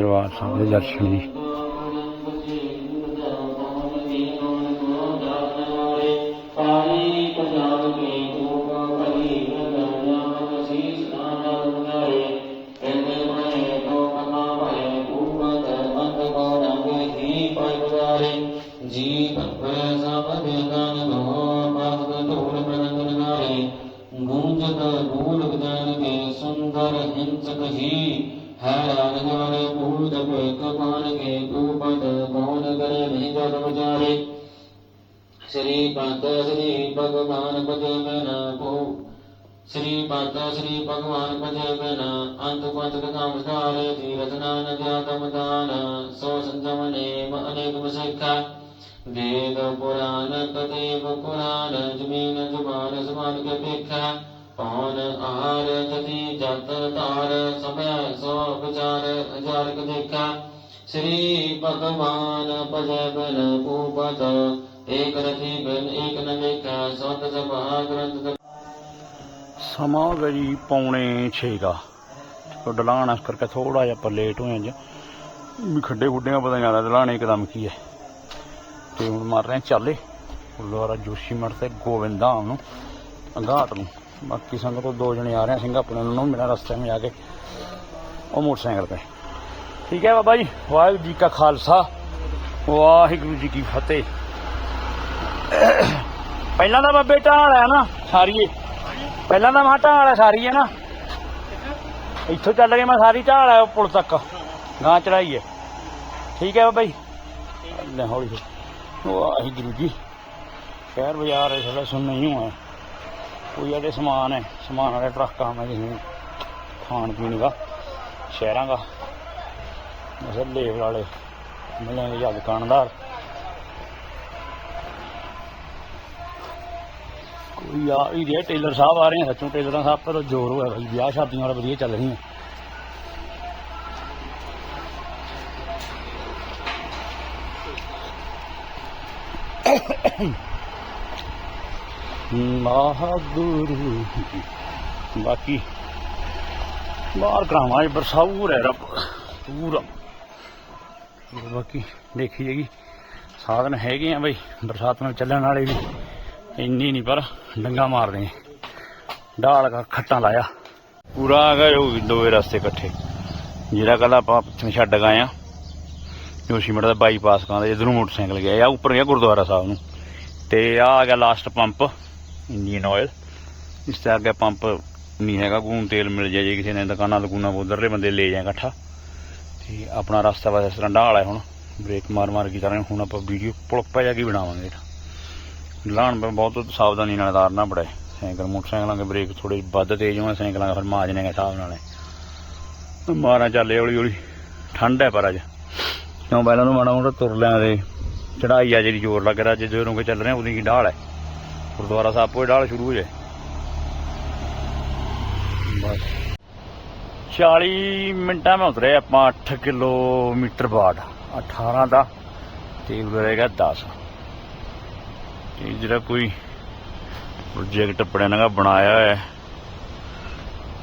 ਦਰਬਾਰ ਸਾਹਿਬ ਦੇ ਦਰਸ਼ਨ ਜੀ। ਪਾਣੀ ਪੰਜਾਬ ਕੇ ਤੂਪ ਭਲੀ ਨਗਾਇਆ ਸੀਸ ਨਾਨਾ ਲਗਾਏ ਕਹਿੰਦੇ ਮੈਂ ਤੋ ਕਥਾ ਭਏ ਤੂਪਤ ਅੰਤ ਕੋ ਨੰਗੇ ਹੀ ਪਾਇ ਬੁਝਾਰੇ ਜੀ ਭਗਵੇ ਸਭ ਦੇਗਨ ਗੋ ਪਾਸਕ ਧੂਲ ਪ੍ਰਨੰਦ ਲਗਾਏ ਗੂੰਜਤ ਗੂਲ ਗਜਾਨ ਕੇ ਸੁੰਦਰ ਹਿੰਸਕ ਹੀ ਹੈ ਰਾਨ ਜਾਣੇ ਭੂਤ ਭੇਕ ਪਾਨ ਕੇ ਤੂਪਤ ਕੌਣ ਕਰੇ ਨਹੀਂ ਜਦ ਬੁਝਾਰੇ ਸ੍ਰੀ ਪੰਤ ਸ੍ਰੀ ਭਗਵਾਨ ਪਜੇ ਬਿਨਾ ਕੋ ਸ੍ਰੀ ਪੰਤ ਸ੍ਰੀ ਭਗਵਾਨ ਪਜੇ ਬਿਨਾ ਅੰਤ ਪੰਤ ਕਥਾਮ ਸਥਾਰੇ ਤੀਰਥ ਨਾਨ ਜਾਤਮ ਦਾਨ ਸੋ ਸੰਜਮ ਨੇਮ ਅਨੇਕ ਬਸਿਖਾ ਵੇਦ ਪੁਰਾਨ ਕਦੇਵ ਪੁਰਾਨ ਜ਼ਮੀਨ ਜ਼ੁਬਾਨ ਜ਼ਬਾਨ ਕੇ ਪੇਖਾ ਪੌਨ ਆਹਾਰ ਜਤੀ ਜਤ ਧਾਰ ਸਭੈ ਸੋ ਵਿਚਾਰ ਅਜਾਰਕ ਦੇਖਾ। ਸ੍ਰੀ ਭਗਵਾਨ ਭਜੈ ਬਿਨ ਪੂਪਤ ਏਕ ਰਤੀ ਬਿਨ ਏਕ ਨ ਵੇਖਾ ਸਤ ਸਭਾ ਗ੍ਰੰਥ ਸਮਾਂ ਹੋ ਜੀ ਪੌਣੇ 6 ਦਾ। ਡਲਾਣ ਇਸ ਕਰਕੇ ਥੋੜਾ ਜਿਹਾ ਆਪਾਂ ਲੇਟ ਹੋਏ ਅੱਜ ਵੀ ਖੱਡੇ ਖੁੱਡਿਆਂ ਪਤਾ ਨਹੀਂ ਲੱਗਦਾ ਡਲਾਣੇ ਇੱਕਦਮ ਕੀ ਹੈ। ਤੇ ਹੁਣ ਮਾਰ ਰਹੇ ਚਾਲੇ। ਗੁਰਦੁਆਰਾ ਜੋਸ਼ੀ ਮਠ ਤੇ ਗੋਵਿੰਦਾਮ ਨੂੰ ਅੰਗਾਟ ਨੂੰ। ਬਾਕੀ ਸੰਗਤ ਤੋਂ ਦੋ ਜਣੇ ਆ ਰਹੇ ਆ, ਸਿੰਘ ਆਪਣੇ ਨੂੰ ਮੇਰਾ ਰਸਤੇ ਵਿੱਚ ਆ ਕੇ। ਉਹ ਮੋਟਰਸਾਈਕਲ ਤੇ। ਠੀਕ ਹੈ ਬਾਬਾ ਜੀ, ਵਾਹਿਗੁਰੂ ਜੀ ਕਾ ਖਾਲਸਾ, ਵਾਹਿਗੁਰੂ ਜੀ ਕੀ ਫਤਿਹ। ਪਹਿਲਾਂ ਦਾ ਬਾਬੇ ਢਾਲ ਹੈ ਨਾ, ਸਾਰੀਏ। ਪਹਿਲਾਂ ਤਾਂ ਮਾ ਢਾਲ ਹੈ ਸਾਰੀ, ਹੈ ਨਾ। ਇੱਥੋਂ ਚੱਲ ਕੇ ਮੈਂ ਸਾਰੀ ਢਾਲ ਹੈ ਪੁਲ ਤੱਕ। ਗਾਂ ਚੜਾਈ ਹੈ। ਠੀਕ ਹੈ ਬਾਬਾ ਜੀ। ਲੈ ਹੌਲੀ ਹੌਲੀ। ਵਾਹਿਗੁਰੂ ਜੀ। ਸ਼ਹਿਰ ਬਾਜ਼ਾਰ ਇਸ ਵੇਲੇ ਸੁਣ ਨਹੀਂ ਹੋਇਆ। ਕੋਈ ਇਹਦੇ ਸਮਾਨ ਹੈ, ਸਮਾਨ ਵਾਲੇ ਟਰੱਕਾਂ ਮੈਂ ਜਿਵੇਂ ਖਾਣ ਪੀਣ ਦਾ, ਸ਼ਹਿਰਾਂ ਦਾ। ਮਸਲੇ ਵਾਲੇ ਮਿਲਣ ਜਾਂ ਦੁਕਾਨਦਾਰ ਕੋਈ ਆ ਵੀ ਰਿਹਾ ਟੇਲਰ ਸਾਹਿਬ ਆ ਰਹੇ ਆ, ਸੱਚੋਂ ਟੇਲਰਾਂ ਸਾਹਿਬ ਪਰ ਜ਼ੋਰ ਹੋਇਆ ਭਾਈ ਵਿਆਹ ਸ਼ਾਦੀਆਂ ਵਾਲਾ ਵਧੀਆ ਚੱਲ ਰਹੀਆਂ। ਮਹਾਗੁਰੂ ਬਾਕੀ ਬਾਹਰ ਕਰਾਵਾਂ ਅੱਜ ਬਰਸਾਊਰ ਹੈ ਰੱਬ, ਪੂਰਾ। ਬਾਕੀ ਦੇਖੀ ਜਾਏਗੀ ਸਾਧਨ ਹੈਗੇ ਆ ਬਈ, ਬਰਸਾਤ ਨਾਲ ਚੱਲਣ ਵਾਲੇ ਵੀ। ਇੰਨੀ ਨਹੀਂ ਪਰ ਡੰਗਾ ਮਾਰਦੇ ਢਾਲ ਦਾ ਖੱਟਾਂ ਲਾਇਆ। ਪੂਰਾ ਆ ਗਿਆ ਉਹ ਦੋਵੇਂ ਰਸਤੇ ਇਕੱਠੇ। ਜਿਹੜਾ ਕੱਲ ਆਪਾਂ ਪਿੱਛੇ ਛੱਡ ਗਏ ਆ, ਜੋਸ਼ੀਮਠ ਦਾ ਬਾਈਪਾਸ ਕਾਂਦਾ ਇਧਰੋਂ ਮੋਟਰਸਾਈਕਲ ਗਿਆ, ਆ ਉੱਪਰ ਗਿਆ ਗੁਰਦੁਆਰਾ ਸਾਹਿਬ ਨੂੰ। ਤੇ ਆ ਆ ਗਿਆ ਲਾਸਟ ਪੰਪ ਇੰਡੀਅਨ ਆਇਲ ਇਸ ਤੇ ਅੱਗੇ ਪੰਪ ਨਹੀਂ ਹੈਗਾ ਗੂੰ ਤੇਲ ਮਿਲ ਜਾਏ ਜੇ ਕਿਸੇ ਨੇ ਦੁਕਾਨਾਂ ਦੁਕਾਨਾਂ ਉਧਰਲੇ ਬੰਦੇ ਲੈ ਜਾਏ ਇਕੱਠਾ। ਤੇ ਆਪਣਾ ਰਸਤਾ ਬਸ ਇਸ ਤਰ੍ਹਾਂ ਢਾਲ ਹੈ ਹੁਣ ਬ੍ਰੇਕ ਮਾਰ ਮਾਰ ਕੇ ਕਰਾਂਗੇ, ਹੁਣ ਆਪਾਂ ਵੀਡੀਓ ਪੁਲਪਾ ਜਾ ਕੇ ਬਣਾਵਾਂਗੇ ਇਹਦਾ। ਲਾਣ ਪਰ ਬਹੁਤ ਸਾਵਧਾਨੀ ਨਾਲ ਤਾਰਨਾ ਬੜਾ ਸਾਈਕਲ, ਮੋਟਰਸਾਈਕਲਾਂ ਦੇ ਬ੍ਰੇਕ ਥੋੜੇ ਵੱਧ ਤੇਜ਼ ਹੋਣ, ਸਾਈਕਲਾਂ ਦਾ ਫਿਰ ਮਾਜਨੇ ਦੇ ਹਿਸਾਬ ਨਾਲ। ਮਾਰਾਂ ਚੱਲੇ ਹੌਲੀ ਹੌਲੀ ਠੰਡ ਹੈ ਪਰ ਅੱਜ। ਕਿਉਂ ਪਹਿਲਾਂ ਨੂੰ ਮਾੜਾ ਮੋਟਾ ਤੁਰ ਲਿਆ ਤੇ ਚੜਾਈ ਆ ਜਿਹੜੀ ਜ਼ੋਰ ਲੱਗ ਰਿਹਾ, ਅੱਜ ਜਦੋਂ ਕਿ ਚੱਲ ਰਿਹਾ ਉਹਦੀ ਕੀ ਢਾਲ ਹੈ। ਗੁਰਦੁਆਰਾ ਸਾਹਿਬ ਕੋਈ ਢਾਲ ਸ਼ੁਰੂ ਹੋ ਜਾਏ। ਬਸ। 40 ਮਿੰਟਾਂ ਮੈਂ ਉਤਰੇ ਆਪਾਂ 8 ਕਿਲੋਮੀਟਰ ਬਾਅਦ। 18 ਦਾ ਤੇ ਰਹੇਗਾ 10 ਇਹ ਜਿਹੜਾ ਕੋਈ ਪ੍ਰੋਜੈਕਟ ਪੜਿਆ ਬਣਾਇਆ ਹੈ।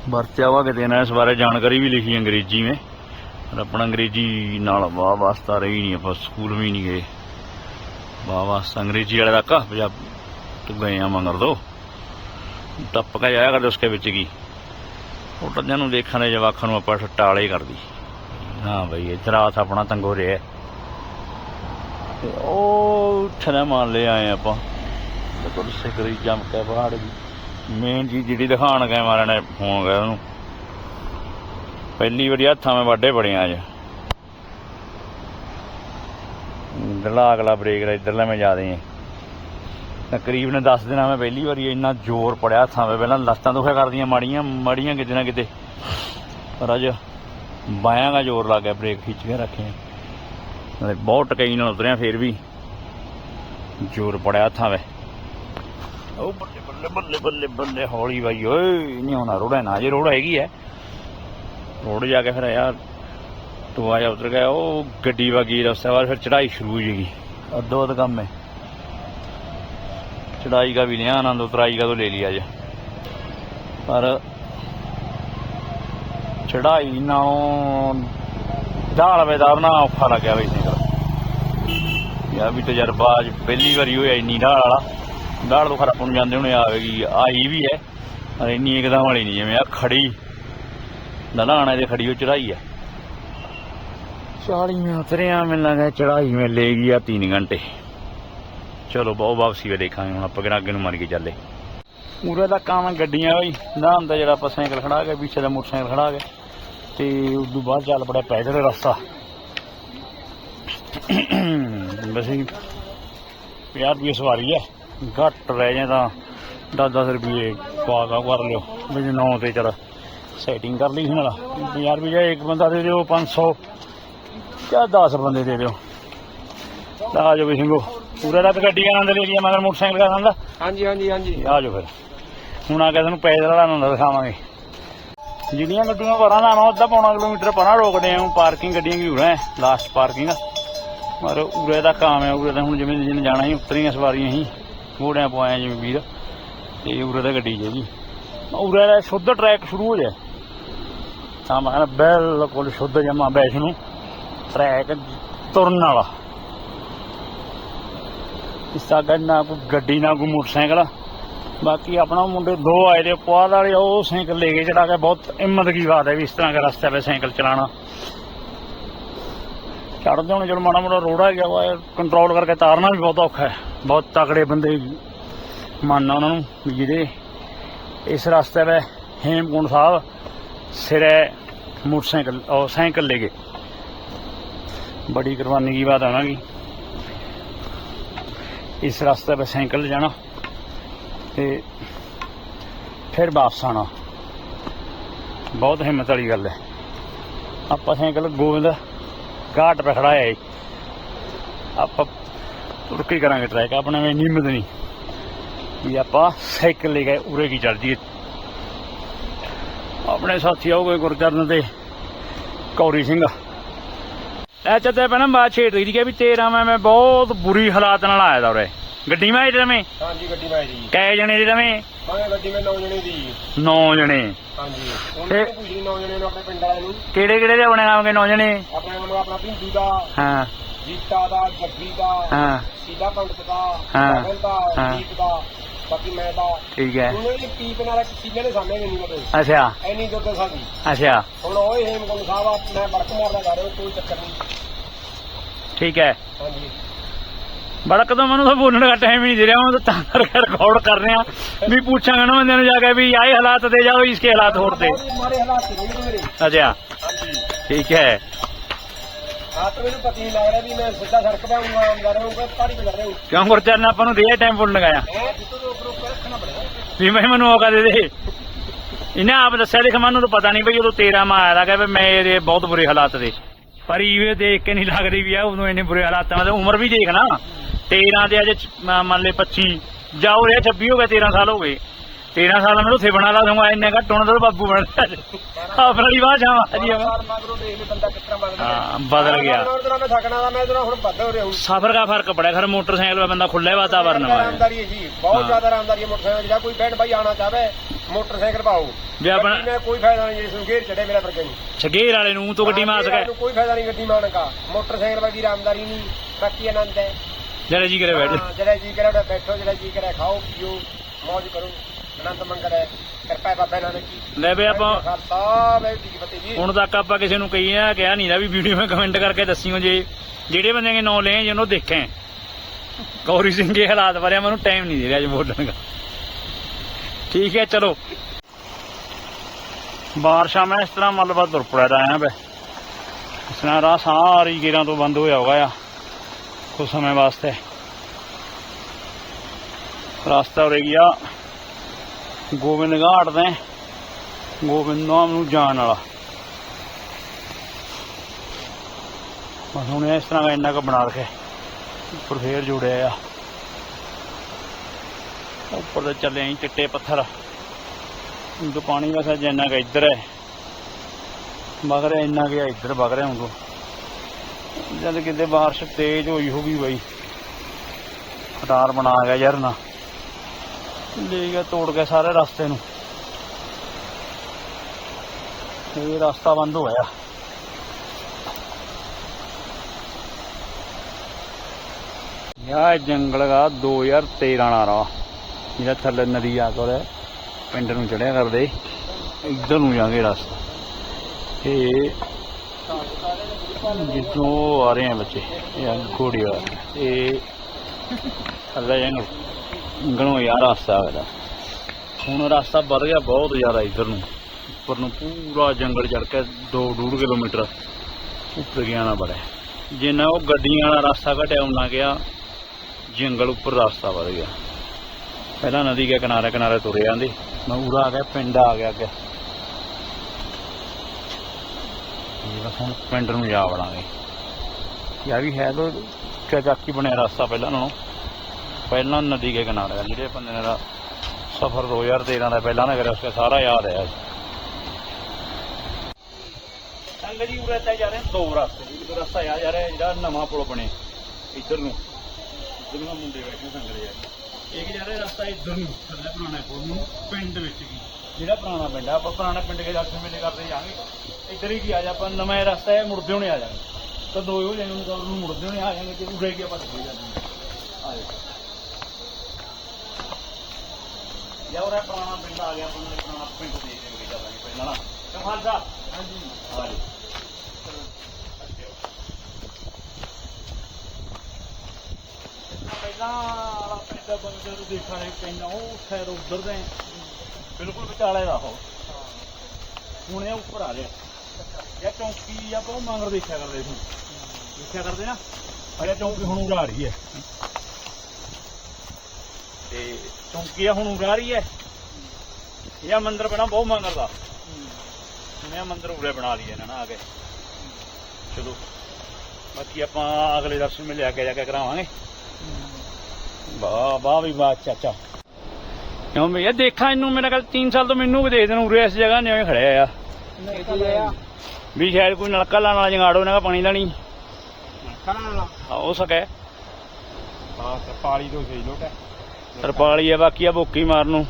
ਵਰਤਿਆ ਵਾ ਕਿਤੇ ਨਾ ਇਸ ਬਾਰੇ ਜਾਣਕਾਰੀ ਵੀ ਲਿਖੀ ਅੰਗਰੇਜ਼ੀ ਵਿੱਚ। ਪਰ ਆਪਣਾ ਅੰਗਰੇਜ਼ੀ ਨਾਲ ਵਾਹ ਵਾਸਤਾ ਰਹੀ ਨਹੀਂ ਆਪਾਂ ਸਕੂਲ ਵੀ ਨਹੀਂ ਗਏ। ਵਾਹ ਵਾਸਤਾ ਅੰਗਰੇਜ਼ੀ ਵਾਲੇ ਦਾ ਕਾ ਪੰਜਾਬ ਤੋਂ ਗਏ ਆ ਮੰਗਰ ਦੋ ਟੱਪ ਕੇ ਜਾਇਆ ਕਰਦੇ ਉਸਕੇ ਵਿੱਚ ਉਹ ਟੱਲਿਆਂ ਨੂੰ ਦੇਖਣ ਦੇ ਜਵਾਖਾਂ ਨੂੰ ਆਪਾਂ ਟਾਲੇ ਕਰਦੀ। ਹਾਂ ਬਈ ਇੱਧਰ ਆਸ ਆਪਣਾ ਤੰਗੋ ਰਿਹਾ ਤੇ ਉਹ ਛਣਾ ਮੰਨ ਲਿਆ ਆਏ ਆਪਾਂ। ਤੇ ਕੋਲ ਸਿਕਰੀ ਜੰਮ ਕੇ ਪਹਾੜ ਦੀ ਮੇਨ ਜੀ ਜਿਹੜੀ ਦਿਖਾਣ ਗਏ ਮਾਰੇ ਨੇ ਫੋਨ ਗਿਆ ਉਹਨੂੰ। ਪਹਿਲੀ ਵਾਰੀ ਹੱਥਾਂ ਮੈਂ ਵਾਡੇ ਬੜਿਆ ਅੱਜ। ਇਧਰਲਾ ਅਗਲਾ ਬ੍ਰੇਕ ਦਾ, ਇਧਰਲਾ ਮੈਂ ਜ਼ਿਆਦੇ ਆ। ਤਕਰੀਬਨ 10 ਦਿਨਾਂ ਮੈਂ ਪਹਿਲੀ ਵਾਰੀ ਇੰਨਾ ਜ਼ੋਰ ਪੜਿਆ ਹੱਥਾਂ 'ਤੇ ਪਹਿਲਾਂ ਲੱਤਾਂ ਦੁਖਿਆ ਕਰਦੀਆਂ ਮਾੜੀਆਂ ਮਾੜੀਆਂ ਕਿਤੇ ਨਾ ਕਿਤੇ। ਪਰ ਅੱਜ ਬਾਹਾਂ ਦਾ ਜ਼ੋਰ ਲੱਗ ਗਿਆ, ਬ੍ਰੇਕ ਖਿੱਚ ਕੇ ਰੱਖੇ ਨਾਲੇ ਬਹੁਤ ਟਕਈ ਨਾਲ ਉਤਰਿਆ, ਫੇਰ ਵੀ ਜ਼ੋਰ ਪੜਿਆ ਹੱਥਾਂ ਵੇ ਉਹ ਬੱਲੇ ਬੱਲੇ ਬੱਲੇ ਬੱਲੇ ਬੱਲੇ, ਹੌਲੀ ਬਾਈ, ਓਏ ਨਹੀਂ ਹੋਣਾ ਰੋੜਾ ਨਾ, ਜੇ ਰੋੜਾ ਹੈਗੀ ਐ ਰੋੜ ਜਾ ਕੇ ਫਿਰ ਯਾਰ ਤੂੰ ਆ ਜਾ ਉਤਰ ਗਿਆ, ਉਹ ਗੱਡੀ ਵਗੀ ਰਸਤੇ ਵਾਰ ਫਿਰ ਚੜਾਈ ਸ਼ੁਰੂ ਹੋ ਜਾਏਗੀ। ਅੱਧੋ ਅੱਧ ਕੰਮ ਹੈ। चढ़ाई का भी लिया आनंद उतराई का तो ले लिया जी पर चढ़ाई ना ढाल मैदान ना औखा लग गया भाई सिंगर यह भी तजर्बा अज पहली बारी होया इन्नी ढाल वाला ढाल तो खरा पुन जाते हूँ आएगी आई भी है पर इन्नी एकदम वाली नहीं जिम्मे खड़ी दलाना ते खड़ी वो चढ़ाई है चाली में उतरे हैं मिलना चढ़ाई में लेगी तीन घंटे ਚਲੋ ਬਹੁਤ ਵਾਪਸੀ ਵੇ ਦੇਖਾਂਗੇ ਹੁਣ ਆਪਾਂ, ਕਿਹੜਾ ਅੱਗੇ ਨੂੰ ਮੰਨ ਕੇ ਚੱਲੇ। ਉਰੇ ਦਾ ਕੰਮ ਗੱਡੀਆਂ ਬਈ ਨਾ ਹੁੰਦਾ ਜਿਹੜਾ ਆਪਾਂ ਸਾਈਕਲ ਖੜਾ ਕੇ, ਪਿੱਛੇ ਦਾ ਮੋਟਰਸਾਈਕਲ ਖੜਾ ਕੇ, ਤੇ ਉਸ ਤੋਂ ਬਾਅਦ ਚੱਲ ਪੜਿਆ ਪੈਦਲ ਰਸਤਾ। ਵੈਸੇ 50 ਰੁਪਏ ਸਵਾਰੀ ਹੈ ਘੱਟ ਰਹਿ ਜਾਏ ਤਾਂ 10-10 ਰੁਪਏ ਪਾ ਕਰ ਲਿਓ, ਵੀ ਜੇ ਨੌ ਤੇ ਚਲ ਸੈਟਿੰਗ ਕਰ ਲਈ ਸੀ ਨਾਲ। 50 ਰੁਪਏ ਇੱਕ ਬੰਦਾ ਦੇ ਦਿਓ 500 ਜਾਂ 10 ਬੰਦੇ ਦੇ ਦਿਓ। ਤਾਂ ਆ ਜਾਓ ਵੀ ਸਿੰਘੋ ਪੂਰਾ ਰਾਤ ਗੱਡੀ ਦਾ ਆਨੰਦ ਲੈ ਲਿਆ ਮਗਰ ਮੋਟਰਸਾਈਕਲ ਦਾ। ਆਨੰਦ ਹਾਂਜੀ ਹਾਂਜੀ ਹਾਂਜੀ। ਆ ਜਾਓ ਫਿਰ। ਹੁਣ ਆ ਕੇ ਤੁਹਾਨੂੰ ਪੈਦਲ ਵਾਲਾ ਆਨੰਦ ਦਿਖਾਵਾਂਗੇ। ਜਿਹੜੀਆਂ ਗੱਡੀਆਂ ਪਰਾਂ ਦਾ ਨਾ ਅੱਧਾ ਪੌਣਾ ਕਿਲੋਮੀਟਰ ਪਰਾਂ ਰੋਕਦੇ ਆ ਪਾਰਕਿੰਗ ਗੱਡੀਆਂ ਕੀ ਹੋਣਾ ਲਾਸਟ ਪਾਰਕਿੰਗ ਪਰ ਉਰੇ ਦਾ ਕੰਮ ਹੈ ਉਰੇ ਦਾ ਹੁਣ ਜਿਵੇਂ ਜਿਹਨੇ ਜਾਣਾ ਸੀ ਉਤਰੀਆਂ ਸਵਾਰੀਆਂ ਸੀ ਘੋੜਿਆਂ ਪਵਾਇਆ ਜਿਵੇਂ ਵੀਰ। ਤੇ ਉਰੇ ਦਾ ਗੱਡੀ ਜੇ ਜੀ ਉਰੇ ਦਾ ਸ਼ੁੱਧ ਟਰੈਕ ਸ਼ੁਰੂ ਹੋ ਜਾਏ। ਤਾਂ ਮੈਂ ਬਿਲਕੁਲ ਸ਼ੁੱਧ ਜਮਾ ਬੈਠ ਨੂੰ ਟਰੈਕ ਤੁਰਨ ਵਾਲਾ। ਇਸ ਦਾ ਨਾ ਕੋਈ ਗੱਡੀ ਨਾ ਕੋਈ ਮੋਟਰਸਾਈਕਲ। ਬਾਕੀ ਆਪਣਾ ਮੁੰਡੇ ਦੋ ਆਏ ਦੇ, ਪੁਆਧ ਵਾਲੇ, ਉਹ ਸਾਈਕਲ ਲੈ ਕੇ ਚੜਾ ਕੇ ਬਹੁਤ ਹਿੰਮਤ ਦੀ ਬਾਤ ਹੈ ਵੀ ਇਸ ਤਰ੍ਹਾਂ ਦਾ ਰਸਤੇ 'ਤੇ ਸਾਈਕਲ ਚਲਾਣਾ ਚੜਦੇ ਹੁਣ ਜਦੋਂ ਮਾੜਾ ਮੋੜਾ ਰੋਡ ਆ ਗਿਆ ਵਾ ਕੰਟਰੋਲ ਕਰਕੇ ਤਾਰਨਾ ਵੀ ਬਹੁਤ ਔਖਾ ਹੈ। ਬਹੁਤ ਤਕੜੇ ਬੰਦੇ ਮੰਨਣਾ ਉਹਨਾਂ ਨੂੰ ਵੀ ਜਿਹੜੇ ਇਸ ਰਸਤੇ 'ਤੇ ਹੇਮਕੁੰਡ ਸਾਹਿਬ ਸਿਰੇ ਮੋਟਰਸਾਈਕਲ, ਉਹ ਸਾਈਕਲ ਲੈ ਕੇ ਬੜੀ ਕੁਰਬਾਨੀ ਦੀ ਬਾਤ ਹੈ ਉਹਨਾਂ ਦੀ ਇਸ ਰਸਤੇ 'ਤੇ ਸਾਈਕਲ ਜਾਣਾ ਤੇ ਫਿਰ ਵਾਪਸ ਆਣਾ ਬਹੁਤ ਹਿੰਮਤ ਵਾਲੀ ਗੱਲ ਹੈ। ਆਪਾਂ ਸਾਈਕਲ ਗੋਬਿੰਦ ਘਾਟ 'ਤੇ ਖੜਾ ਹੈ ਆਪਾਂ ਤੁਰ ਕੇ ਕਰਾਂਗੇ ਟਰੈਕ ਆਪਣੇ ਵਿੱਚ ਇੰਨੀ ਹਿੰਮਤ ਨਹੀਂ। ਵੀ ਆਪਾਂ ਸਾਈਕਲ ਲੈ ਕੇ ਉਰੇ ਕੀ ਚੜ ਜੀਏ ਆਪਣੇ ਸਾਥੀ ਆਉਗੇ ਗੁਰਚਰਨ ਤੇ ਕੌਰੀ ਸਿੰਘ। ਐ ਚੱਤੇ ਪਹਿਲਾਂ ਬਾਤ ਛੇੜ ਰਹੀ ਸੀ ਵੀ ਤੇਰਾ ਮੈਂ ਮੈਂ ਬਹੁਤ ਬੁਰੀ ਹਾਲਾਤ ਨਾਲ ਆਇਆ ਦਾ ਉਰੇ। ਗੱਡੀ ਮੈਂ ਇਹਦੇ ਮੈਂ ਹਾਂਜੀ ਗੱਡੀ ਮੈਂ ਜੀ ਕੈ ਜਣੇ ਦੇ ਮੈਂ ਮੈਂ ਗੱਡੀ ਮੈਂ 9 ਜਣੇ ਦੀ। ਨੌ ਜਣੇ। ਹਾਂਜੀ। ਉਹਨਾਂ ਨੂੰ ਪੁੱਛੀ 9 ਜਣੇ ਨੂੰ ਆਪਣੇ ਪਿੰਡ ਵਾਲਿਆਂ ਨੂੰ। ਕਿਹੜੇ ਕਿਹੜੇ ਦੇ ਆਪਣੇ ਆਵਗੇ ਨੌ ਜਣੇ? ਆਪਣੇ ਵੱਲੋਂ ਆਪਣਾ ਪਿੰਡੂ ਦਾ ਹਾਂ। ਜੀਤਾ ਦਾ ਜੱਗੀ ਦਾ ਹਾਂ। ਸੀਦਾ ਪੰਡਤ ਦਾ ਹਾਂ, ਦਾ ਹਾਂ। ਦੀਪ ਦਾ। ਬਾਕੀ ਮੈਂ ਠੀਕ ਹੈ। ਉਹਨਾਂ ਦੀ ਪੀਪ ਨਾਲ ਇੱਕ ਸੀਲੇ ਦੇ ਸਾਹਮਣੇ ਨਹੀਂ ਮਤਲਬ ਅੱਛਾ। ਐਨੀ ਦੁੱਧ ਸਾਡੀ। ਅੱਛਾ। ਹੁਣ ਉਹ ਹੇਮਕੁੰਡ ਸਾਹਿਬ ਆ, ਮੈਂ ਬੜਕ ਮਾਰਦਾ ਜਾ ਰਿਹਾ ਕੋਈ ਚੱਕਰ ਨਹੀਂ। ਠੀਕ ਹੈ। ਹਾਂਜੀ। ਬੜਾ ਕਦੋਂ ਮੈਨੂੰ ਤਾਂ ਬੋਲਣ ਦਾ ਟਾਈਮ ਹੀ ਨਹੀਂ ਦੇ ਰਿਹਾ ਮੈਂ ਤਾਂ ਤਾਂ ਕਰਕੇ ਰਿਕਾਰਡ ਕਰ ਰਿਹਾ। ਵੀ ਪੁੱਛਾਂਗਾ ਨਾ ਬੰਦਿਆਂ ਨੂੰ ਜਾ ਕੇ ਵੀ ਆਏ ਹਾਲਾਤ ਤੇ ਜਾਓ ਇਸਕੇ ਹਾਲਾਤ ਹੋਰ ਤੇ। ਬਹੁਤ ਮਾਰੇ ਹਾਲਾਤ ਸੀ ਨਹੀਂ ਮੇਰੇ। ਅੱਛਾ। ਹਾਂਜੀ। ਠੀਕ ਹੈ। ਹਾਂ ਤਾਂ ਮੈਨੂੰ ਪਤਾ ਹੀ ਨਹੀਂ ਲੱਗ ਰਿਹਾ ਵੀ ਮੈਂ ਸਿੱਧਾ ਸੜਕ ਤੇ ਆਉਂਗਾ ਆਮ ਜਾ ਰਿਹਾ ਹੂੰ ਪਾਰੀ ਤੇ ਜਾ ਰਿਹਾ ਹੂੰ ਕਿਉਂ ਗੁਰਚਰਨ ਆਪਾਂ ਨੂੰ ਦੇ ਟਾਈਮ ਬੋਲਣ ਲਗਾਇਆ। ਹੈ? ਜਿੱਤੋਂ ਤੋਂ ਉੱਪਰ ਉੱਪਰ ਰੱਖਣਾ ਪੜੇਗਾ ਵੀ ਮੈਂ ਮੈਨੂੰ ਮੌਕਾ ਦੇ ਦੇ। ਇਹਨੇ ਆਪ ਦੱਸਿਆ ਦੇਖ ਮੈਨੂੰ ਤਾਂ ਪਤਾ ਨਹੀਂ ਬਈ ਉਦੋਂ ਤੇਰਾ ਮੈਂ ਆਇਆ ਲੱਗਾ ਵੀ ਮੇਰੇ ਬਹੁਤ ਬੁਰੇ ਹਾਲਾਤ ਦੇ। ਪਰ ਇਹ ਦੇਖ ਕੇ ਨਹੀਂ ਲੱਗਦੀ ਵੀ ਆ ਉਦੋਂ ਇੰਨੇ ਬੁਰੇ ਹਾਲਾਤਾਂ ਦਾ। ਉਮਰ ਵੀ ਦੇਖ ਨਾ। 13 ਦੇ ਅਜੇ ਮ- ਮੰਨ ਲੈ 25 ਜਾਓ ਰਿਹਾ 26 ਹੋ ਗਿਆ 13 ਸਾਲ ਹੋ ਗਏ। 13 ਸਾਲ ਮੈਨੂੰ ਉੱਥੇ ਬਣਾ ਲਾ ਦੂੰਗਾ ਇੰਨੇ ਘੱਟ ਹੁਣ ਤਾਂ ਬਾਬੂ ਬਣ ਆਪਣੀ ਬਾਹ ਜਾਵਾਂ ਜੀ ਬਾਰ ਮਗਰੋਂ ਦੇਖ ਲੈ ਬੰਦਾ ਕਿਸ ਤਰ੍ਹਾਂ ਬਦਲ ਹਾਂ ਬਦਲ ਗਿਆ ਮੈਂ ਉਹਦੇ ਨਾਲ ਮੈਂ ਥੱਕਣਾ ਦਾ ਮੈਂ ਉਹਦੇ ਨਾਲ ਹੁਣ ਵੱਧ ਹੋ ਰਿਹਾ ਹੂੰ ਸਫ਼ਰ ਦਾ ਫਰਕ ਬੜਾ ਖਰ ਮੋਟਰਸਾਈਕਲ 'ਤੇ ਬੰਦਾ ਖੁੱਲੇ ਵਾਤਾਵਰਨ ਵਾ ਆਰਾਮਦਾਰੀ ਹੈ ਜੀ ਬਹੁਤ ਹਾਂ। ਜ਼ਿਆਦਾ ਆਰਾਮਦਾਰੀ ਹੈ ਮੋਟਰਸਾਈਕਲ ਜਿਹੜਾ ਕੋਈ ਬੈਠ ਭਾਈ ਆਣਾ ਚਾਹਵੇ ਮੋਟਰਸਾਈਕਲ ਪਾਓ ਵੀ ਆਪਣਾ ਗੱਡੀ में कोई फायदा नहीं है गेर चढ़े मेरा पर गई ਛਗੇਰ ਵਾਲੇ ਨੂੰ ਤੋਂ ਗੱਡੀ ਮਾਰ ਸਕੇ कोई फायदा नहीं गड्डी मारने का मोटरसाइकिल वाली आमदारी नहीं बाकी आनंद है ਜਿਹੜੇ ਜੀ ਕਰੇ ਬੈਠ हाँ, जरा जी करे उधर बैठो जरा जी करे खाओ पियो मौज करो ਅਨੰਦ ਮੰਗਲ ਕਿਰਪਾ ਬਾਬਾ ਨਾਨਕ ਜੀ। ਲੈ ਬਈ ਆਪਾਂ ਖਾਲਸਾ ਜੀ ਫਤਿਹ ਜੀ। ਹੁਣ ਤੱਕ ਆਪਾਂ ਕਿਸੇ ਨੂੰ ਕਹੀ ਆ ਕਿਹਾ ਨਹੀਂ ਨਾ ਵੀ ਵੀਡੀਓ ਮੈਂ ਕਮੈਂਟ ਕਰਕੇ ਦੱਸਿਓ ਜੇ। ਜਿਹੜੇ ਬੰਦੇ ਨੇ ਨਾਂ ਲਏ ਜਿਹਨੂੰ ਦੇਖੇ ਗੌਰੀ ਸਿੰਘ ਦੇ ਹਾਲਾਤ ਬਾਰੇ ਮੈਨੂੰ ਟਾਈਮ ਨਹੀਂ ਦੇ ਰਿਹਾ ਅੱਜ ਬੋਲਣ ਦਾ। ਠੀਕ ਹੈ ਚਲੋ। ਬਾਰਿਸ਼ਾਂ ਮੈਂ ਇਸ ਤਰ੍ਹਾਂ ਮਲਬਾ ਤੁਰ ਪੜਾ ਆਇਆ ਬੈ ਇਸ ਤਰ੍ਹਾਂ ਸਾਰੀ ਗੇਰਾਂ ਤੋਂ ਬੰਦ ਹੋਇਆ ਹੋਇਆ ਆ ਕੁਝ ਸਮੇਂ ਵਾਸਤੇ। ਰਸਤਾ ਉਰੇ ਗਿਆ। ਗੋਬਿੰਦ ਘਾਟ ਦੇ, ਗੋਬਿੰਦ ਨਾਮ ਨੂੰ ਜਾਣ ਵਾਲਾ। ਬਸ ਹੁਣ ਇਸ ਤਰ੍ਹਾਂ ਦਾ ਇੰਨਾ ਕੁ ਬਣਾ ਰੱਖਿਆ। ਉੱਪਰ ਫੇਰ ਜੁੜਿਆ ਆ। ਉੱਪਰ ਤੇ ਚੱਲੇ ਆਂ ਚਿੱਟੇ ਪੱਥਰ। ਹੁਣ ਪਾਣੀ ਵੈਸੇ ਜਿੰਨਾ ਕੁ ਇੱਧਰ ਹੈ। ਵਗ ਰਿਹਾ ਇੰਨਾ ਕੁ ਇੱਧਰ ਵਗ ਰਿਹਾ ਹੁਣ ਤੋਂ। ਜਦ ਕਿਤੇ ਬਾਰਿਸ਼ ਤੇਜ਼ ਹੋਈ ਹੋਗੀ ਬਈ। ਖਟਾਰ ਬਣਾ ਗਿਆ ਯਾਰ ਨਾ। ਲੈ ਗਿਆ ਤੋੜ ਗਿਆ ਸਾਰੇ ਰਸਤੇ ਨੂੰ। ਇਹ ਰਸਤਾ ਬੰਦ ਹੋਇਆ ਯਾ ਜੰਗਲ ਦਾ 2013 ਵਾਲਾ ਰਾਹ। ਜਿਹੜਾ ਥੱਲੇ ਨਦੀ ਆ ਕੋਲੇ ਪਿੰਡ ਨੂੰ ਚੜਿਆ ਕਰਦੇ। ਇਧਰ ਨੂੰ ਜਾਗੇ ਰਸਤਾ। ਇਹ ਜਿੱਦੋਂ ਆ ਰਹੇ ਆ ਬੱਚੇ, ਇਹ ਘੋੜੀ ਵਾਲਾ ਇਹ ਥੱਲੇ ਜਾਣਗੇ ਗਣੋ ਯਾਰ ਰਸਤਾ ਹੈਗਾ ਹੁਣ ਰਸਤਾ ਵੱਧ ਗਿਆ ਬਹੁਤ ਜ਼ਿਆਦਾ ਇੱਧਰ ਨੂੰ। ਉੱਪਰ ਨੂੰ ਪੂਰਾ ਜੰਗਲ ਚੜ ਕੇ 2.5 ਕਿਲੋਮੀਟਰ ਉੱਪਰ ਗਿਆ ਨਾ ਬੜਾ। ਜਿੰਨਾ ਉਹ ਗੱਡੀਆਂ ਵਾਲਾ ਰਸਤਾ ਘਟਿਆ ਉਹਨਾਂ ਗਿਆ ਜੰਗਲ ਉੱਪਰ ਰਸਤਾ ਵਧ ਗਿਆ। ਪਹਿਲਾਂ ਨਦੀ ਦੇ ਕਿਨਾਰੇ ਕਿਨਾਰੇ ਤੁਰੇ ਜਾਂਦੇ। ਮੈਂ ਉਰਾ ਆ ਗਿਆ, ਪਿੰਡ ਆ ਗਿਆ ਅੱਗੇ। ਇਹ ਹੁਣ ਪਿੰਡ ਨੂੰ ਜਾ ਵੜਾਂਗੇ। ਯਾ ਵੀ ਹੈ ਤਾਂ ਚਾਚਾਕੀ ਬਣਿਆ ਰਸਤਾ ਪਹਿਲਾਂ ਨਾਲੋਂ। ਪਹਿਲਾਂ ਨਦੀ ਦੇ ਕਿਨਾਰੇ ਆ, ਜਿਹੜੇ ਬੰਦੇ ਨੇ ਦਾ ਸਫ਼ਰ 2013 ਦਾ ਪਹਿਲਾਂ ਨਾ ਕਰਿਆ ਉਸਕੇ ਸਾਰਾ ਯਾਦ ਹੈ ਸੰਗ ਜੀ ਉਰੇ ਤਾਂ ਜਾ ਰਹੇ ਦੋ ਰਸਤੇ। ਇੱਕ ਰਸਤਾ ਆ ਜਾ ਰਿਹਾ ਜਿਹੜਾ ਨਵਾਂ ਪੁਲ ਬਣੇ ਇੱਧਰ ਨੂੰ। ਇੱਧਰ ਨੂੰ ਮੁੰਡੇ ਬੈਠੇ ਸੰਗਰੇ ਯਾਰ ਇੱਕ ਜਾ ਰਿਹਾ ਰਸਤਾ ਇੱਧਰ ਨੂੰ ਥੱਲੇ ਪੁਰਾਣੇ ਪੁਲ ਨੂੰ ਪਿੰਡ ਵਿੱਚ ਕੀ ਜਿਹੜਾ ਪੁਰਾਣਾ ਪਿੰਡ ਆ ਆਪਾਂ ਪੁਰਾਣਾ ਪਿੰਡ ਦੇ ਦਰਸ਼ਨ ਮੇਲੇ ਕਰਦੇ ਜਾਾਂਗੇ ਇੱਧਰ ਹੀ ਕੀ ਆ ਜਾ ਆਪਾਂ ਨਵਾਂ ਰਸਤਾ ਹੈ ਮੁੜਦੇ ਹੋਣੇ ਆ ਜਾਣਗੇ ਤਾਂ ਦੋ ਹੀ ਹੋ ਜਾਣਗੇ ਤਾਂ ਮੁੜਦੇ ਹੋਣੇ ਆ ਜਾਣਗੇ ਤੇ ਉਰੇ ਕੀ ਆਪਾਂ ਚਲੇ ਜਾਂਦੇ ਆ ਜਾਓ। ਯਾ ਉਹ ਪੁਰਾਣਾ ਪਿੰਡ ਆ ਗਿਆ ਆਪਾਂ ਨੂੰ ਪੁਰਾਣਾ ਪਿੰਡ ਦੇਖ ਕੇ ਚੱਲਾਂਗੇ ਪਹਿਲਾਂ ਨਾ ਕਮਾਲਦਾ ਹਾਂਜੀ। ਆ ਜੀ। ਪਹਿਲਾਂ ਵਾਲਾ ਪਿੰਡ ਬੰਦੇ ਨੂੰ ਦੇਖਾਂਗੇ ਪੈਂਦਾ ਉਹ ਸ਼ਾਇਦ ਉਧਰ ਦੇ ਬਿਲਕੁਲ ਵਿਚਾਲੇ ਦਾ ਉਹ। ਹੁਣ ਇਹ ਉੱਪਰ ਆ ਰਿਹਾ। ਇਹ ਚੌਂਕੀ ਆਪਾਂ ਉਹ ਮੰਗਰ ਦੇਖਿਆ ਕਰਦੇ ਸੀ। ਦੇਖਿਆ ਕਰਦੇ ਨਾ? ਅਰੇ ਚੌਂਕੀ ਹੁਣ ਉਰਾ ਆ ਰਹੀ ਹੈ। ਤੇ ਚੌਂਕੀ ਆ ਹੁਣ ਉਰਾ ਰਹੀ ਹੈ। ਇਹ ਮੰਦਿਰ ਬਣਾ ਬਹੁਤ ਮੰਗਰ ਦਾ। ਸੁਣਿਆ ਮੰਦਿਰ ਉਰੇ ਬਣਾ ਲਈਏ ਇਹਨਾਂ ਨੇ ਆ ਕੇ। ਚਲੋ ਬਾਕੀ ਆਪਾਂ ਅਗਲੇ ਦਰਸ਼ਨ ਮੇਲੇ ਆ ਕੇ ਜਾ ਕੇ ਕਰਾਵਾਂਗੇ। ਵਾਹ ਵਾਹ ਵੀ ਵਾਹ ਚਾਚਾ। ਕਿਉਂ ਮੈਂ ਇਹ ਦੇਖਾਂ ਇਹਨੂੰ ਮੇਰਾ ਕੱਲ 3 ਸਾਲ ਤੋਂ ਮੈਨੂੰ ਵੀ ਦੇਖਦੇ ਨੂੰ ਉਰੇ ਇਸ ਜਗ੍ਹਾ ਨੇ ਖੜਿਆ ਆ। ਵੀ ਸ਼ਾਇਦ ਕੋਈ ਨਲਕਾ ਲਾਣ ਵਾਲਾ ਜੰਗਾੜੋ ਦਾ ਪਾਣੀ ਲੈਣੀ। ਹੋ ਸਕੇ ਹਾਂ ਪਾਲੀ ਤੋਂ ਸਹੀ ਲੋਟ ਹੈ। ਤਰਪਾਲੀ ਆ ਬਾਕੀ ਆ ਬੋਕੀ ਮਾਰਨ ਨੂੰ।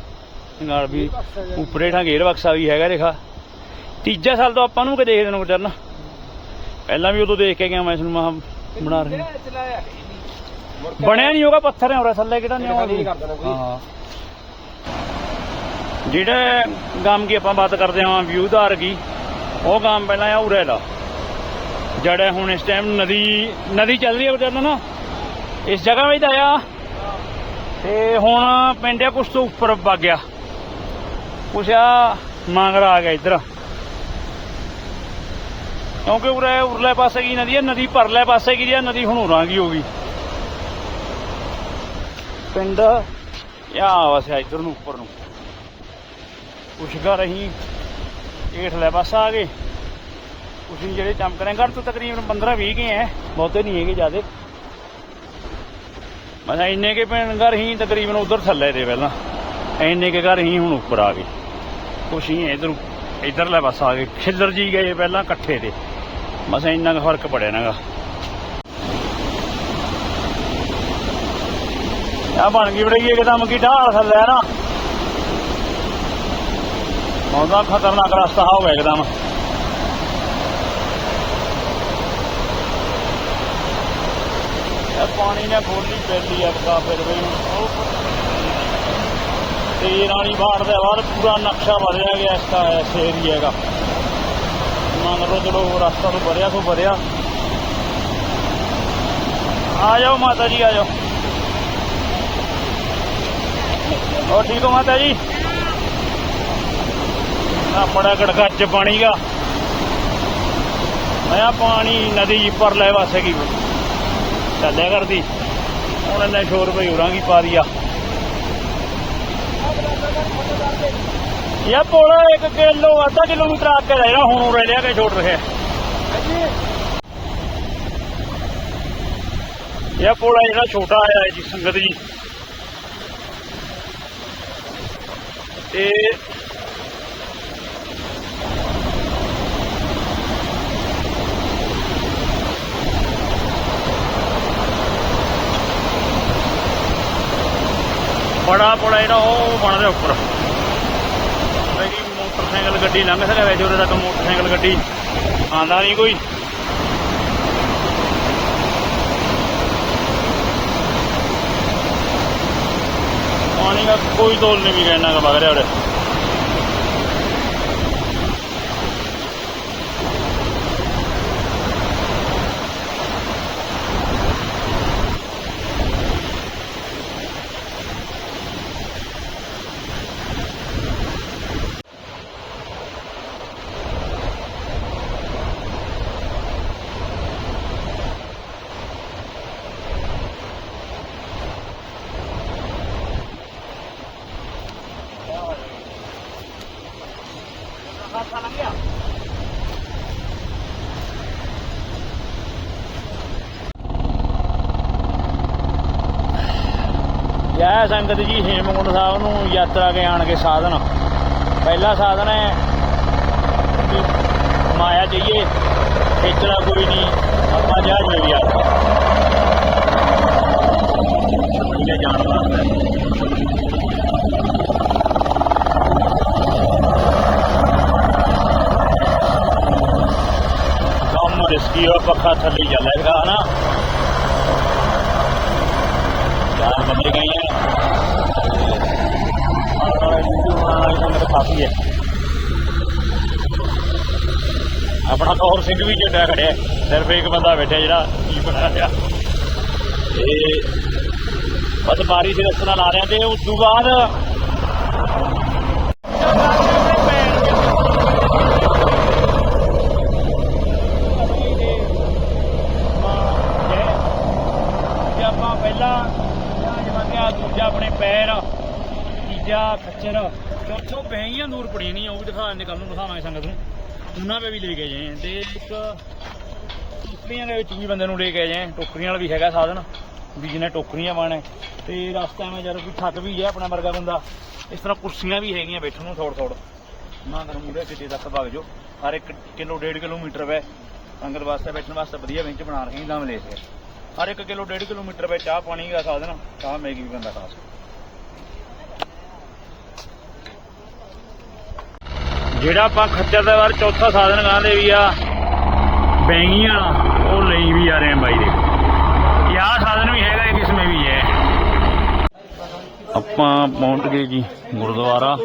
ਨਾਲ ਵੀ ਉੱਪਰੇ ਠਾਂ ਗੇਰ ਬਕਸਾ ਵੀ ਹੈਗਾ ਦੇਖਾ ਤੀਜਾ ਸਾਲ ਤੋਂ ਆਪਾਂ ਨੂੰ ਕਿ ਦੇਖਦੇ ਨੂੰ ਚਰਨ ਪਹਿਲਾਂ ਵੀ ਉਦੋਂ ਦੇਖ ਕੇ ਗਿਆ ਮੈਂ ਇਸ ਨੂੰ ਮਹਾ ਬਣਾ ਰਹੇ। ਬਣਿਆ ਨਹੀਂ ਹੋਗਾ ਪੱਥਰ ਹੈ ਉਰੇ ਥੱਲੇ ਕਿਹੜਾ ਦੇਣਾ ਕੋਈ। ਹਾਂ। ਜਿਹੜੇ ਗਾਮ ਕੀ ਆਪਾਂ ਬਾਤ ਕਰਦੇ ਹਾਂ ਵਿਊ ਧਾਰ ਕੀ ਉਹ ਗਾਮ ਪਹਿਲਾਂ ਆ ਉਰੇ ਦਾ ਜਿਹੜਾ ਹੁਣ ਇਸ ਟਾਈਮ ਨਦੀ ਨਦੀ ਚੱਲ ਰਹੀ ਹੈ ਉਧਰ ਨਾ। ਇਸ ਜਗ੍ਹਾ ਵਿੱਚ ਆਇਆ। ਤੇ ਹੁਣ ਪਿੰਡ ਆ ਕੁਛ ਤੋਂ ਉੱਪਰ ਵਗ ਗਿਆ। ਕੁਛ ਆ ਮੰਗਰਾ ਆ ਗਿਆ ਇੱਧਰ। ਕਿਉਂਕਿ ਉਰੇ ਉਰਲੇ ਪਾਸੇ ਕੀ ਨਦੀ ਹੈ ਨਦੀ ਪਰਲੇ ਪਾਸੇ ਕੀ ਹੈ ਨਦੀ ਹੁਣ ਉਰਾਂ ਕੀ ਹੋ ਗਈ। ਪਿੰਡ ਆ ਵਸਿਆ ਇੱਧਰ ਨੂੰ, ਉੱਪਰ ਨੂੰ। ਕੁਛ ਘਰ ਅਸੀਂ ਏਠਲੇ ਪਾਸਾ ਆ ਗਏ। ਕੁਛ ਜਿਹੜੇ ਰਹੇ। ਘਰ ਤੋਂ ਤਕਰੀਬਨ 15 20 ਕੇ ਹੈ ਬਹੁਤੇ ਨਹੀਂ ਹੈਗੇ ਜਿਆਦੇ। ਮੈਂ ਇੰਨੇ ਕੇ ਪਿੰਡ ਘਰ ਹੀ ਤਕਰੀਬਨ ਉਧਰ ਥੱਲੇ ਦੇ ਪਹਿਲਾਂ। ਇੰਨੇ ਕੇ ਘਰ ਹੀ ਹੁਣ ਉੱਪਰ ਆ ਗਏ। ਕੁਛ ਹੀ ਇਧਰ ਇਧਰਲੇ ਪਾਸਾ ਆ ਗਏ। ਖਿੱਲਰ ਜੀ ਗਏ ਪਹਿਲਾਂ ਇਕੱਠੇ ਤੇ ਬਸ ਇੰਨਾ ਕੁ ਫ਼ਰਕ ਪੜਿਆ ਨਾਗਾ ਆ ਬਣ ਗਈ ਬੜੀ ਇੱਕਦਮ ਕੀ ਢਾਲ ਥੱਲੇ ਨਾ। ਉਹਦਾ ਖਤਰਨਾਕ ਰਸਤਾ ਹੋ ਗਿਆ ਇੱਕਦਮ। ਇਹ ਪਾਣੀ ਨੇ ਖੋਲੀ ਪੈਲੀ ਅਟਕਾ ਫਿਰ ਵੀ। ਉਹ ਤੇਰ ਵਾਲੀ ਬਾੜ ਦੇ ਬਾਅਦ ਪੂਰਾ ਨਕਸ਼ਾ ਬਦਲਿਆ ਗਿਆ ਇਸ ਦਾ ਇਸ ਏਰੀਆ ਦਾ। ਮੰਨ ਲਓ ਚਲੋ ਰਸਤਾ ਤੋਂ ਭਰਿਆ ਤੋਂ ਭਰਿਆ ਆ ਜਾਓ ਮਾਤਾ ਜੀ, ਆ ਜਾਓ। ਹੋਰ ਠੀਕ ਹੋ ਮਾਤਾ ਜੀ? ਆ ਬੜਾ ਗੜਕਾ ਚ ਪਾਣੀ ਦਾ ਮੈਂ ਪਾਣੀ ਨਦੀ ਪਰ ਲੈ ਵਾਸੇ ਕੀ ਚੱਲਿਆ ਕਰਦੀ ਹੁਣ ਇਹਨੇ ਸ਼ੋਰ ਭਈ ਉਰਾਂਗੀ ਪਾ ਦਿਆ ਇਹ ਪੁਲ ਇੱਕ ਕਿਲੋ, ਅੱਧਾ ਕਿਲੋਮੀਟਰ ਆ ਕੇ ਰਹਿਣਾ ਹੁਣ ਉਰੇ ਲਿਆ ਕੇ ਛੋੜ ਰਿਹਾ। ਇਹ ਪੁਲ ਜਿਹੜਾ ਛੋਟਾ ਆਇਆ ਹੈ ਜੀ, ਸੰਗਤ ਜੀ। ਤੇ ਬੜਾ ਬੜਾ ਜਿਹੜਾ ਉਹ ਬਣ ਦੇ ਉੱਪਰ। ਮੇਰੀ ਮੋਟਰਸਾਈਕਲ ਗੱਡੀ ਲੰਘ ਸਕਿਆ ਵੈਸੇ ਉਹਦੇ ਤੱਕ, ਮੋਟਰਸਾਈਕਲ ਗੱਡੀ। ਆਂਦਾ ਨਹੀਂ ਕੋਈ। ਪਾਣੀ ਦਾ ਕੋਈ ਤੋਲ ਨਹੀਂ ਵੀ ਕਹਿਣਾ ਵਗ ਰਿਹਾ ਉਹਦੇ ਸੰਗਤ ਜੀ ਹੇਮਕੁੰਟ ਸਾਹਿਬ ਨੂੰ ਯਾਤਰਾ ਕੇ ਆਣ ਕੇ ਸਾਧਨ। ਪਹਿਲਾ ਸਾਧਨ ਹੈ ਕਿ ਮਾਇਆ ਚਾਹੀਏ, ਖੇਚਲਾ ਕੋਈ ਨਹੀਂ, ਆਪਾਂ ਜਹਾਜ਼ ਵਿੱਚ ਆ। ਜਾਣ ਵਾਸਤੇ। ਕੰਮ ਰਿਸਕੀ ਹੋ ਪੱਖਾ ਥੱਲੇ ਸਿੰਘ ਵੀ ਝੰਡਾ ਖੜਿਆ। ਸਿਰਫ ਇੱਕ ਬੰਦਾ ਬੈਠਿਆ ਜਿਹੜਾ ਕੀ ਬਣਾ ਰਿਹਾ। ਤੇ ਬਸ ਬਾਰਿਸ਼ ਦੇ ਰਸਤਾ ਲਾ ਰਿਆ ਤੇ ਉਸ ਤੋਂ ਬਾਅਦ ਜੇ ਆਪਾਂ ਪਹਿਲਾ ਜਾਂਜ ਮੰਗਿਆ ਦੂਜਾ ਆਪਣੇ ਪੈਰ ਤੀਜਾ ਖੱਚਰ ਚੌਥੋਂ ਬਹਿਆਂ ਦੂਰ ਪੜੀ ਨਹੀਂ ਉਹ ਵੀ ਦਿਖਾ ਦਿੰਦੇ ਕੱਲ ਨੂੰ ਦਿਖਾਵਾਂਗੇ ਸੰਗਤ ਨੂੰ ਉਹਨਾਂ 'ਤੇ ਵੀ ਲੈ ਕੇ ਜਾਏ ਤੇ ਇੱਕ ਟੋਕਰੀਆਂ ਦੇ ਵਿੱਚ ਵੀ ਬੰਦੇ ਨੂੰ ਲੈ ਕੇ ਜਾਏ ਟੋਕਰੀਆਂ ਵਾਲਾ ਵੀ ਹੈਗਾ ਸਾਧਨ, ਵੀ ਜਿਹਨੇ ਟੋਕਰੀਆਂ ਬਾਣੇ ਤੇ ਰਸਤਾ ਮੈਂ ਜਦ ਕੋਈ ਥੱਕ ਵੀ ਜਾਏ ਆਪਣਾ ਵਰਗਾ ਬੰਦਾ। ਇਸ ਤਰ੍ਹਾਂ ਕੁਰਸੀਆਂ ਵੀ ਹੈਗੀਆਂ ਬੈਠਣ ਨੂੰ ਥੋੜ ਥੋੜ ਨਾ ਕਰ ਮੂਰੇ ਕਿਤੇ ਤੱਕ ਭਗ ਜਾਓ। ਹਰ ਇੱਕ ਕਿਲੋ, ਡੇਢ ਕਿਲੋਮੀਟਰ ਵੇ। ਅੰਗਦ ਵਾਸਤੇ ਬੈਠਣ ਵਾਸਤੇ ਵਧੀਆ ਬੈਂਚ ਬਣਾ ਰਹੇ ਦਮ ਲੈ ਕੇ ਹਰ ਇੱਕ ਕਿਲੋ, ਡੇਢ ਕਿਲੋਮੀਟਰ ਵਿੱਚ ਚਾਹ ਪਾਣੀ ਦਾ ਸਾਧਨ, ਚਾਹ ਮੈਗੀ ਵੀ ਬੰਦਾ ਖਾ ਸਕਦਾ। ਜਿਹੜਾ ਆਪਾਂ ਖੱਚਰ ਦੇ ਵਾਰ ਚੌਥਾ ਸਾਧਨ ਕਹਿੰਦੇ ਵੀ ਆ ਬੈਂਗੀਆਂ ਉਹ ਲਈ ਵੀ ਆ ਰਹੇ ਆ ਬਾਈ ਦੇ। ਆਹ ਸਾਧਨ ਵੀ ਹੈਗਾ ਇਹ ਕਿਸਮੇ ਵੀ ਹੈ। ਆਪਾਂ ਪਹੁੰਚ ਗਏ ਜੀ ਗੁਰਦੁਆਰਾ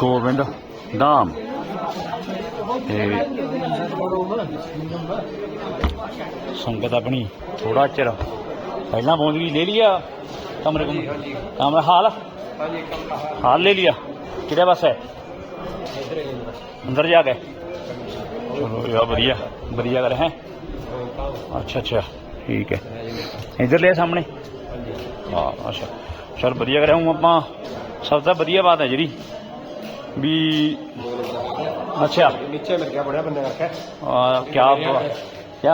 ਗੋਬਿੰਦ ਧਾਮ। ਤੇ ਸੰਗਤ ਆਪਣੀ ਥੋੜਾ ਚਿਰ ਪਹਿਲਾਂ ਪਹੁੰਚ ਗਈ ਲੈ ਲਿਆ ਕਮਰੇ ਕਮਰੇ। ਹਾਲ? ਹਾਲ। ਲੈ ਲਿਆ। ਕਿਹੜੇ ਪਾਸੇ ਅੰਦਰ ਜਾ ਕੇ। ਚਲੋ ਯਾ ਵਧੀਆ ਵਧੀਆ ਕਰ ਹੈ। ਅੱਛਾ ਅੱਛਾ ਠੀਕ ਹੈ। ਇਧਰ ਲੈ ਸਾਹਮਣੇ। ਹਾਂ ਅੱਛਾ। ਚਲ ਵਧੀਆ ਕਰਿਆ ਹੂੰ ਆਪਾਂ ਸਭ ਤੋਂ ਵਧੀਆ ਬਾਤ ਹੈ ਜਿਹੜੀ ਵੀ ਅੱਛਾ। ਨੀਚੇ ਮਿਲ ਗਿਆ ਬੜਿਆ ਬੰਦੇ ਰੱਖਿਆ ਆ ਕੀ ਕੀ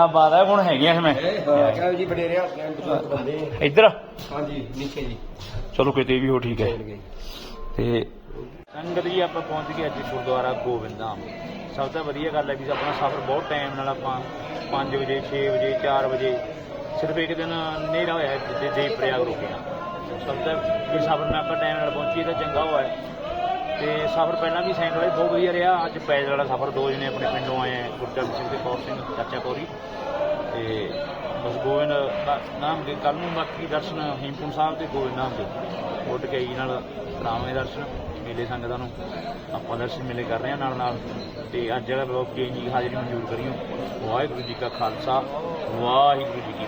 ਬਾਤ ਹੈ। ਹੁਣ ਹੈਗੀਆਂ ਇਸ ਮੈਂ। ਹਾਂ ਕਹਿੰਦਾ ਜੀ ਦੇ ਬਜ਼ੁਰਗ ਬੰਦੇ। ਇੱਧਰ। ਹਾਂਜੀ ਨੀਚੇ ਜੀ। ਚਲੋ ਕਿਤੇ ਵੀ ਹੋ ਠੀਕ ਹੈ। ਤੇ ਸੰਗਤ ਜੀ, ਆਪਾਂ ਪਹੁੰਚ ਗਏ ਅੱਜ ਗੁਰਦੁਆਰਾ ਗੋਬਿੰਦਾਮ ਸਭ ਤੋਂ ਵਧੀਆ ਗੱਲ ਹੈ ਵੀ ਆਪਣਾ ਸਫ਼ਰ ਬਹੁਤ ਟਾਈਮ ਨਾਲ ਆਪਾਂ 5 ਵਜੇ 6 ਵਜੇ 4 ਵਜੇ, ਸਿਰਫ ਇੱਕ ਦਿਨ ਹਨੇਰਾ ਹੋਇਆ ਜਿੱਦੇ ਦੇ ਪ੍ਰਯਾਗ ਰੁਕੇ ਸਭ ਤੋਂ ਵੀ ਸਫ਼ਰ ਮੈਂ ਆਪਾਂ ਟਾਈਮ ਨਾਲ ਪਹੁੰਚੀਏ ਤਾਂ ਚੰਗਾ ਹੋਇਆ ਤੇ ਸਫ਼ਰ ਪਹਿਲਾਂ ਵੀ ਸਾਈਕਲ ਵਾਲੇ ਬਹੁਤ ਵਧੀਆ ਰਿਹਾ। ਅੱਜ ਪੈਦਲ ਵਾਲਾ ਸਫ਼ਰ ਦੋ ਜਣੇ ਆਪਣੇ ਪਿੰਡੋਂ ਆਏ ਆ ਗੁਰਚਰਨ ਸਿੰਘ ਤੇ ਕੌਰ ਸਿੰਘ, ਚਾਚਾ ਕੌਰੀ। ਤੇ ਬਸ ਗੋਬਿੰਦ ਨਾਮ ਦੇ ਕੱਲ ਨੂੰ ਬਾਕੀ ਦਰਸ਼ਨ ਹੇਮਕੁੰਟ ਸਾਹਿਬ ਤੇ ਗੋਬਿੰਦ ਨਾਮ ਦੇ। ਉੱਡ ਕੇ ਜੀ ਨਾਲ ਕਰਾਵਾਂਗੇ ਦਰਸ਼ਨ। ਮੇਲੇ ਸੰਗਤਾਂ ਨੂੰ ਆਪਾਂ ਦਰਸ਼ਨ ਮੇਲੇ ਕਰ ਰਹੇ ਹਾਂ ਨਾਲ ਨਾਲ। ਤੇ ਅੱਜ ਵਾਲਾ ਬਲੌਗ ਚੇਂਜ ਦੀ ਹਾਜ਼ਰੀ ਮਨਜ਼ੂਰ ਕਰਿਓ। ਵਾਹਿਗੁਰੂ ਜੀ ਕਾ ਖਾਲਸਾ, ਵਾਹਿਗੁਰੂ ਜੀ ਕੀ